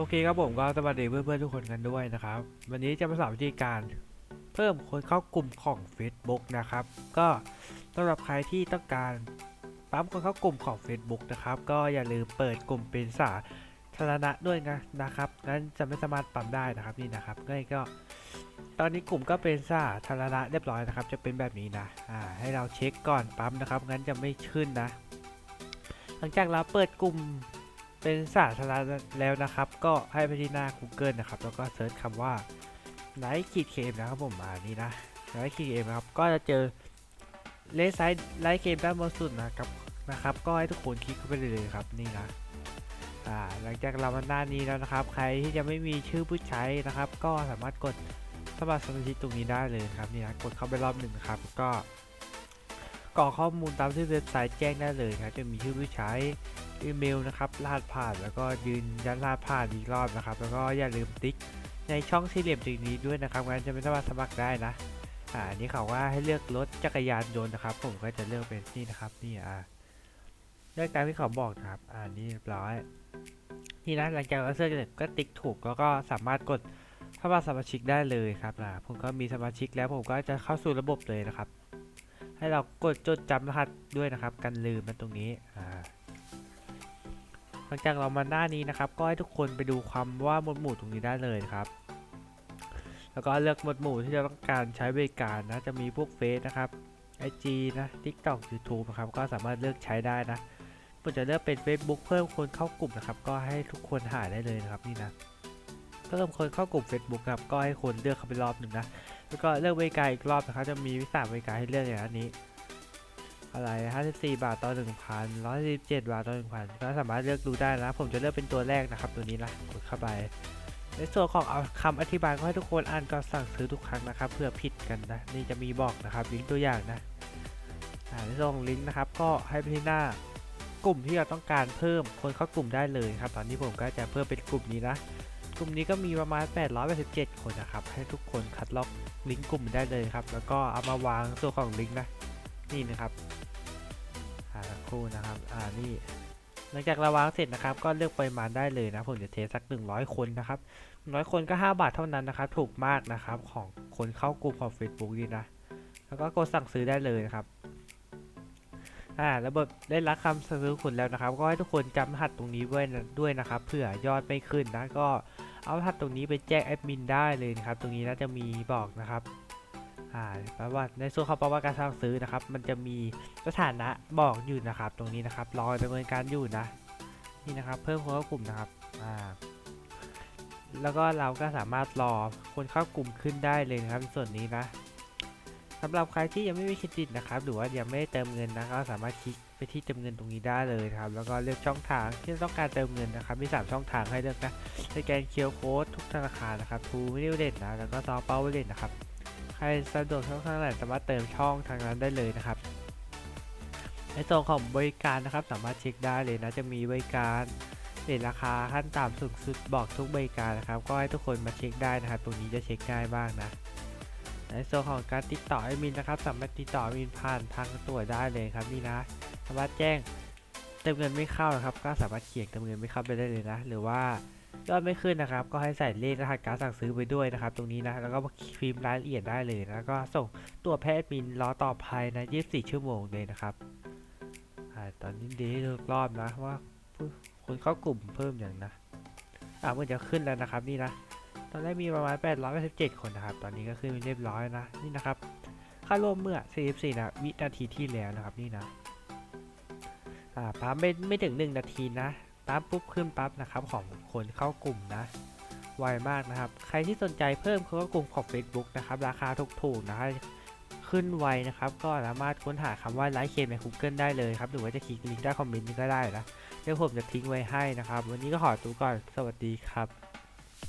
โอเคครับผมก็สวัสดีเพื่อนๆทุกคนกันด้วยนะครับ วันนี้จะมาสอนวิธีการเพิ่มคนเข้ากลุ่มของ Facebook นะครับ ก็สำหรับใครที่ต้องการปั๊มคนเข้ากลุ่มของ Facebook นะครับ ก็อย่าลืมเปิดกลุ่มเป็นสาธารณะด้วยนะนะครับนั้นจะไม่สามารถปั๊มได้นะครับนี่นะครับก็ก็ ตอนนี้กลุ่มก็เป็นสาธารณะเรียบร้อยนะครับ จะเป็นแบบนี้นะอ่าให้เราเช็คก่อนปั๊มนะครับงั้นจะไม่ขึ้นนะ หลังจากเราเปิดกลุ่ม เป็นสาธารณะแล้วนะครับ ก็ให้ไปที่หน้า Google นะครับ แล้วก็เซิร์ชคำว่าไ i ขีดเคมนะครับผมมานี่นะไ i ขีดเคมนะครับ ก็จะเจอเลสไซด์ไลท์เคมด้านบนสุดนะครับนะครับ ก็ให้ทุกคนคลิกเข้าไปเลยครับนี่นะอ่าหลังจากเรามาหน้านี้แล้วนะครับ ใครที่จะไม่มีชื่อผู้ใช้นะครับ ก็สามารถกดสมัครสมาชิกตรงนี้ได้เลยครับนี่นะกดเข้าไปรอบหนึ่งครับ ก็กรอกข้อมูลตามที่เว็บไซต์แจ้งได้เลยครับจะมีชื่อผู้ใช้ อีเมลนะครับรหัสผ่านแล้วก็ยืนยันรหัสผ่านอีกรอบนะครับ แล้วก็อย่าลืมติ๊กในช่องสี่เหลี่ยมตรงนี้ด้วยนะครับงั้นจะไม่สามารถสมัครได้นะอ่าอันนี้เขาว่าให้เลือกรถจักรยานยนต์นะครับ ผมก็จะเลือกเป็นนี่นะครับนี่อ่าเลือกตามที่เขาบอกนะครับอ่านี่เรียบร้อยนี่นะหลังจากเราเลือกเสร็จก็ติ๊กถูกแล้วก็สามารถกดเข้ามาสมาชิกได้เลยครับนะผมก็มีสมาชิกแล้วผมก็จะเข้าสู่ระบบเลยนะครับ ให้เรากดจดจำรหัสด้วยนะครับ กันลืมมันตรงนี้อ่า หลังจากเรามาหน้านี้นะครับ ก็ให้ทุกคนไปดูความว่าหมวดหมู่ตรงนี้ได้เลยครับ แล้วก็เลือกหมวดหมู่ที่จะต้องการใช้บริการนะ จะมีพวกเฟซนะครับ IG นะ TikTok YouTube นะครับ ก็สามารถเลือกใช้ได้นะผมจะเลือกเป็น Facebook เพิ่มคนเข้ากลุ่มนะครับ ก็ให้ทุกคนหาได้เลยนะครับนี่นะเพิ่มคนเข้ากลุ่ม Facebook ครับ ก็ให้คนเลือกเข้าไปรอบหนึ่งนะ แล้วก็เลือกบริการอีกรอบนะครับ จะมีวิสาบริการให้เลือกอย่างนี้ อะไร54 บาทต่อ 1,000 117 บาทต่อ 1,000 ก็สามารถเลือกดูได้นะ ผมจะเลือกเป็นตัวแรกนะครับตัวนี้นะกดเข้าไป ในส่วนของเอาคำอธิบายก็ให้ทุกคนอ่านก่อนสั่งซื้อทุกครั้งนะครับ เพื่อผิดกันนะ นี่จะมีบอกนะครับลิงก์ตัวอย่างนะอ่าในส่วนของลิงก์นะครับ ก็ให้ไปที่หน้ากลุ่มที่เราต้องการเพิ่มคนเข้ากลุ่มได้เลยครับ ตอนนี้ผมก็จะเพิ่มเป็นกลุ่มนี้นะ กลุ่มนี้ก็มีประมาณ 887 คนนะครับ ให้ทุกคนคัดลอกลิงก์กลุ่มได้เลยครับ แล้วก็เอามาวางส่วนของลิงก์นะ นี่นะครับาสักครู่นะครับ อ่านี่หลังจากเราวางเสร็จนะครับ ก็เลือกปริมาณได้เลยนะผมจะเทสสัก 100 คนนะครับ100 คนก็ 5 บาทเท่านั้นนะครับ ถูกมากนะครับของคนเข้ากลุ่มของ Facebook นี่นะ แล้วก็กดสั่งซื้อได้เลยนะครับ อ่าระบบได้รับคำซื้อคุณแล้วนะครับ ก็ให้ทุกคนจำรหัสตรงนี้ไว้นะด้วยนะครับเผื่อยอดไม่ขึ้นนะก็เอารหัสตรงนี้ไปแจ้งแอดมินได้เลยนะครับ ตรงนี้น่าจะมีบอกนะครับ อ่าประวัติในส่วนของประวัติการสั่งซื้อนะครับ มันจะมีสถานะบอกอยู่นะครับ ตรงนี้นะครับรอดำเนินการอยู่นะ นี่นะครับ เพิ่มคนเข้ากลุ่มนะครับอ่าแล้วก็เราก็สามารถรอคนเข้ากลุ่มขึ้นได้เลยนะครับในส่วนนี้นะสำหรับใครที่ยังไม่มีเครดิตนะครับ หรือว่ายังไม่ได้เติมเงินนะก็สามารถคลิกไปที่เติมเงินตรงนี้ได้เลยครับ แล้วก็เลือกช่องทางที่ต้องการเติมเงินนะครับ มี 3 ช่องทางให้เลือกนะสแกนเคียร์โค้ดทุกธนาคารนะครับทูมินิวเดตนะ แล้วก็ซอเปาเดตนะครับ ครสะดวกช่องทางไหนสามารถเติมช่องทางนั้นได้เลยนะครับ ในส่วนของบริการนะครับสามารถเช็คได้เลยนะจะมีบริการเรทราคาขั้นต่ำสูงสุดบอกทุกบริการนะครับ ก็ให้ทุกคนมาเช็คได้นะครับ ตรงนี้จะเช็คง่ายมากนะในส่วนของการติดต่อแอดมินนะครับ สามารถติดต่อแอดมินผ่านทางตัวได้เลยครับนี่นะ สามารถแจ้งเติมเงินไม่เข้านะครับ ก็สามารถเขียนเติมเงินไม่เข้าไปได้เลยนะ หรือว่า ยอดไม่ขึ้นนะครับ ก็ให้ใส่เลขรหัสการสั่งซื้อไปด้วยนะครับ ตรงนี้นะ แล้วก็พิมพ์รายละเอียดได้เลยนะแล้วก็ส่งตัวแพทย์มินรอตอบภายใน 24 ชั่วโมงเลยนะครับอตอนนี้ดีทุกรอบนะว่าคนเข้ากลุ่มเพิ่มอย่างนะ อ่ามันจะขึ้นแล้วนะครับนี่นะ ตอนแรกมีประมาณ 887 คนนะครับ ตอนนี้ก็ขึ้นเป็นเรียบร้อยนะ นี่นะครับ ค่าร่วมเมื่อ 44 นะ วินาทีที่แล้วนะครับนี่นะ อ่าปั๊มไม่ไม่ถึง 1 นาทีนะ รับปุ๊บขึ้นปั๊บนะครับของคนเข้ากลุ่มนะไวมากนะครับ ใครที่สนใจเพิ่มเข้ากลุ่มของ Facebook นะครับ ราคาถูกๆนะขึ้นไวนะครับ ก็สามารถค้นหาคำว่าไลค์เคมใน Google ได้เลยครับ หรือว่าจะคลิกลิงก์ใต้คอมเมนต์ก็ได้นะ เดี๋ยวผมจะทิ้งไว้ให้นะครับ วันนี้ก็ขอตัวก่อน สวัสดีครับ